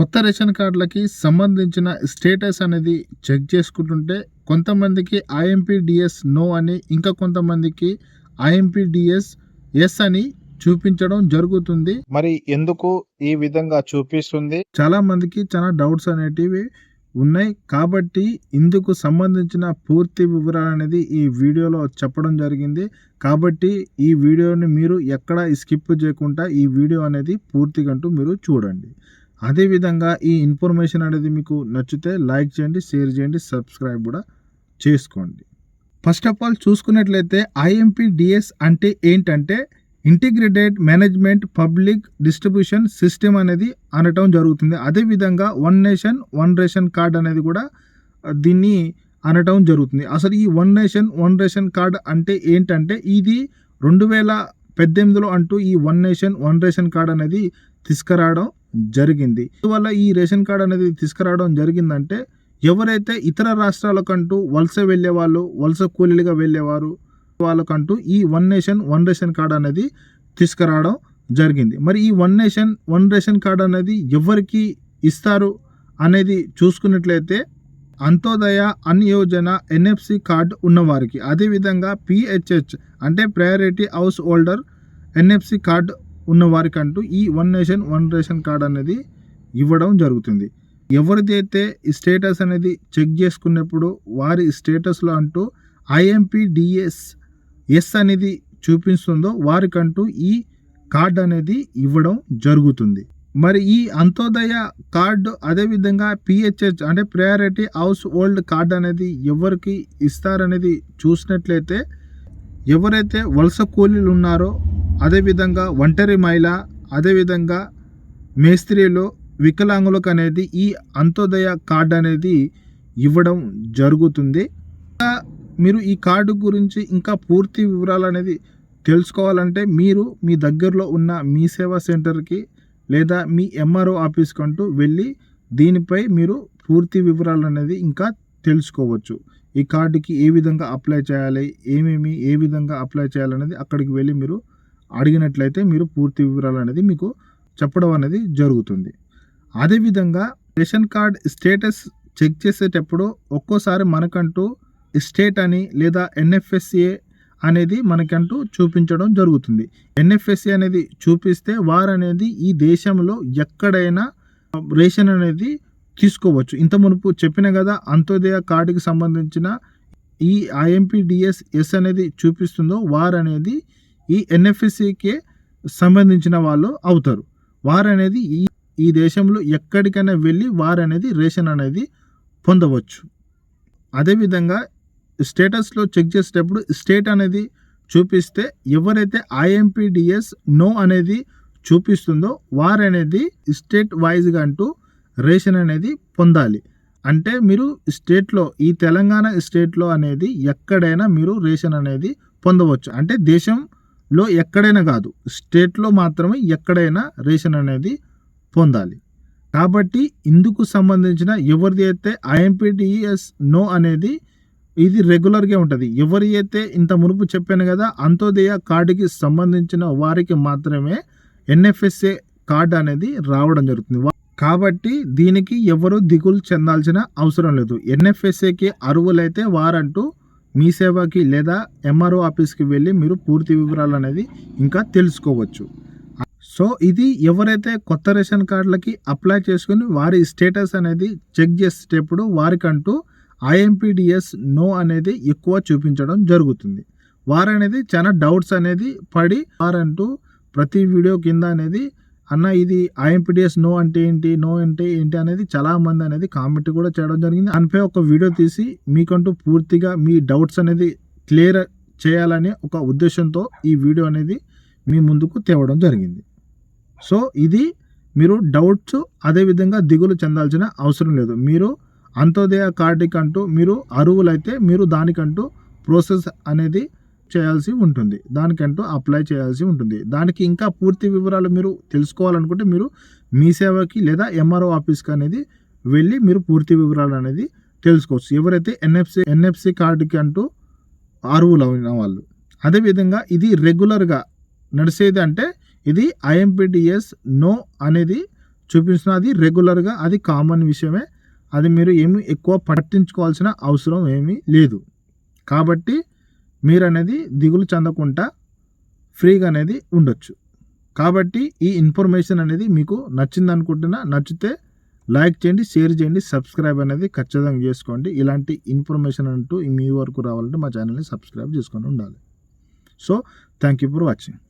కొత్త రేషన్ కార్డులకి సంబంధించిన స్టేటస్ అనేది చెక్ చేసుకుంటుంటే కొంతమందికి ఐఎంపీడిఎస్ నో అని ఇంకా కొంతమందికి ఐఎంపీడిఎస్ ఎస్ అని చూపించడం జరుగుతుంది. మరి ఎందుకు ఈ విధంగా చూపిస్తుంది? చాలా మందికి చాలా డౌట్స్ అనేటివి ఉన్నాయి. కాబట్టి ఇందుకు సంబంధించిన పూర్తి వివరాలు అనేది ఈ వీడియోలో చెప్పడం జరిగింది. కాబట్టి ఈ వీడియోని మీరు ఎక్కడ స్కిప్ చేయకుండా ఈ వీడియో అనేది పూర్తిగంటూ మీరు చూడండి. అదేవిధంగా ఈ ఇన్ఫర్మేషన్ అనేది మీకు నచ్చితే లైక్ చేయండి షేర్ చేయండి సబ్స్క్రైబ్ కూడా చేసుకోండి. ఫస్ట్ ఆఫ్ ఆల్ చూసుకున్నట్లయితే ఐఎంపీడిఎస్ అంటే ఏంటంటే integrated management public distribution system అనేది అనటం జరుగుతుంది. అదేవిధంగా one nation one ration card అనేది కూడా దీన్ని అనటం జరుగుతుంది. అసలు ఈ one nation one ration card అంటే ఏంటంటే ఇది రెండు వేల పద్దెనిమిదిలో అంటూ ఈ one nation one ration card అనేది తీసుకురావడం జరిగింది. అందువల్ల ఈ రేషన్ కార్డు అనేది తీసుకురావడం జరిగిందంటే ఎవరైతే ఇతర రాష్ట్రాలకంటూ వలస వెళ్ళే వాళ్ళు వలస కూలీలుగా వెళ్ళేవారు వాళ్ళకంటూ ఈ one nation one ration card అనేది తీసుకురావడం జరిగింది. మరి ఈ one nation one ration card అనేది ఎవరికి ఇస్తారు అనేది చూసుకున్నట్లయితే అంత్యోదయ అన్యోజన ఎన్ఎఫ్సి కార్డు ఉన్నవారికి. అదేవిధంగా పిహెచ్హెచ్ అంటే priority householder NFC card ఉన్న వారికంటూ ఈ one nation one ration card అనేది ఇవ్వడం జరుగుతుంది. ఎవరిదైతే ఈ స్టేటస్ అనేది చెక్ చేసుకున్నప్పుడు వారి స్టేటస్లో అంటూ ఐఎంపీడిఎస్ ఎస్ అనేది చూపిస్తుందో వారికంటూ ఈ కార్డ్ అనేది ఇవ్వడం జరుగుతుంది. మరి ఈ అంత్యోదయ కార్డు అదేవిధంగా పిహెచ్హెచ్ అంటే ప్రయారిటీ హౌస్ హోల్డ్ కార్డు అనేది ఎవరికి ఇస్తారనేది చూసినట్లయితే ఎవరైతే వలస కూలీలు ఉన్నారో అదేవిధంగా ఒంటరి మహిళ అదేవిధంగా మేస్త్రీలు వికలాంగులకు అనేది ఈ అంత్యోదయ కార్డు అనేది ఇవ్వడం జరుగుతుంది. మీరు ఈ కార్డు గురించి ఇంకా పూర్తి వివరాలు అనేది తెలుసుకోవాలంటే మీరు మీ దగ్గరలో ఉన్న మీ సేవా సెంటర్కి లేదా మీ ఎంఆర్ఓ ఆఫీస్ కంటూ వెళ్ళి దీనిపై మీరు పూర్తి వివరాలు అనేది ఇంకా తెలుసుకోవచ్చు. ఈ కార్డుకి ఏ విధంగా అప్లై చేయాలి ఏమేమి ఏ విధంగా అప్లై చేయాలనేది అక్కడికి వెళ్ళి మీరు అడిగినట్లయితే మీరు పూర్తి వివరాలు అనేది మీకు చెప్పడం అనేది జరుగుతుంది. అదేవిధంగా రేషన్ కార్డ్ స్టేటస్ చెక్ చేసేటప్పుడు ఒక్కోసారి మనకంటూ స్టేట్ అని లేదా ఎన్ఎఫ్ఎస్ఏ అనేది మనకంటూ చూపించడం జరుగుతుంది. ఎన్ఎఫ్ఎస్ఏ అనేది చూపిస్తే వారు అనేది ఈ దేశంలో ఎక్కడైనా రేషన్ అనేది తీసుకోవచ్చు. ఇంత మునుపు చెప్పిన కదా అంత్యోదయ కార్డుకి సంబంధించిన ఈ ఐఎంపీడిఎస్ ఎస్ అనేది చూపిస్తుందో వారు అనేది ఈ ఎన్ఎఫ్ఎస్సికి సంబంధించిన వాళ్ళు అవుతారు. వారు అనేది ఈ ఈ దేశంలో ఎక్కడికైనా వెళ్ళి వారు అనేది రేషన్ అనేది పొందవచ్చు. అదేవిధంగా స్టేటస్లో చెక్ చేసేటప్పుడు స్టేట్ అనేది చూపిస్తే ఎవరైతే ఐఎంపీడిఎస్ నో అనేది చూపిస్తుందో వారు అనేది స్టేట్ వైజ్గా అంటూ రేషన్ అనేది పొందాలి. అంటే మీరు స్టేట్లో ఈ తెలంగాణ స్టేట్లో అనేది ఎక్కడైనా మీరు రేషన్ అనేది పొందవచ్చు. అంటే దేశం లో ఎక్కడైనా కాదు. స్టేట్లో మాత్రమే ఎక్కడైనా రేషన్ అనేది పొందాలి. కాబట్టి ఇందుకు సంబంధించిన ఎవరిది అయితే ఐఎంపీడిఎస్ నో అనేది ఇది రెగ్యులర్గా ఉంటుంది. ఎవరి అయితే ఇంత మునుపు చెప్పాను కదా అంత్యోదయ కార్డుకి సంబంధించిన వారికి మాత్రమే ఎన్ఎఫ్ఎస్ఏ కార్డు అనేది రావడం జరుగుతుంది. కాబట్టి దీనికి ఎవరు దిగులు చెందాల్సిన అవసరం లేదు. ఎన్ఎఫ్ఎస్ఏకి అరువులైతే వారంటూ మీ సేవకి లేదా ఎంఆర్ఓ ఆఫీస్కి వెళ్ళి మీరు పూర్తి వివరాలు అనేది ఇంకా తెలుసుకోవచ్చు. సో ఇది ఎవరైతే కొత్త రేషన్ కార్డులకి అప్లై చేసుకుని వారి స్టేటస్ అనేది చెక్ చేసేటప్పుడు వారికంటూ ఐఎంపీడిఎస్ నో అనేది ఎక్కువ చూపించడం జరుగుతుంది. వారనేది చాలా డౌట్స్ అనేది పడి వారంటూ ప్రతి వీడియో కింద అనేది అన్న ఇది ఐఎంపీడిఎస్ నో అంటే ఏంటి నో అంటే ఏంటి అనేది చాలా మంది అనేది కామెంట్ కూడా చేయడం జరిగింది. దానిపై ఒక వీడియో తీసి మీకంటూ పూర్తిగా మీ డౌట్స్ అనేది క్లియర్ చేయాలనే ఒక ఉద్దేశంతో ఈ వీడియో అనేది మీ ముందుకు తేవడం జరిగింది. సో ఇది మీరు డౌట్స్ అదేవిధంగా దిగులు చెందాల్సిన అవసరం లేదు. మీరు అంత్యోదయ కార్డుకి అంటూ మీరు అరువులైతే మీరు దానికంటూ ప్రాసెస్ అనేది చేయాల్సి ఉంటుంది. దానికంటూ అప్లై చేయాల్సి ఉంటుంది. దానికి ఇంకా పూర్తి వివరాలు మీరు తెలుసుకోవాలనుకుంటే మీరు మీ సేవకి లేదా ఎంఆర్ఓ ఆఫీస్కి అనేది వెళ్ళి మీరు పూర్తి వివరాలు అనేది తెలుసుకోవచ్చు. ఎవరైతే ఎన్ఎఫ్సి ఎన్ఎఫ్సి కార్డుకి అంటూ అర్హులైన అయిన వాళ్ళు. అదేవిధంగా ఇది రెగ్యులర్గా నడిచేది అంటే ఇది ఐఎంపిటిఎస్ నో అనేది చూపించిన అది రెగ్యులర్గా అది కామన్ విషయమే. అది మీరు ఏమి ఎక్కువ పట్టించుకోవాల్సిన అవసరం ఏమీ లేదు. కాబట్టి మీరు అనేది దిగులు చెందకుండా ఫ్రీగా అనేది ఉండొచ్చు. కాబట్టి ఈ ఇన్ఫర్మేషన్ అనేది మీకు నచ్చింది అనుకుంటున్నా నచ్చితే లైక్ చేయండి షేర్ చేయండి సబ్స్క్రైబ్ అనేది ఖచ్చితంగా చేసుకోండి. ఇలాంటి ఇన్ఫర్మేషన్ అంటూ మీ వరకు రావాలంటే మా ఛానల్ని సబ్స్క్రైబ్ చేసుకొని ఉండాలి. So thank you for watching.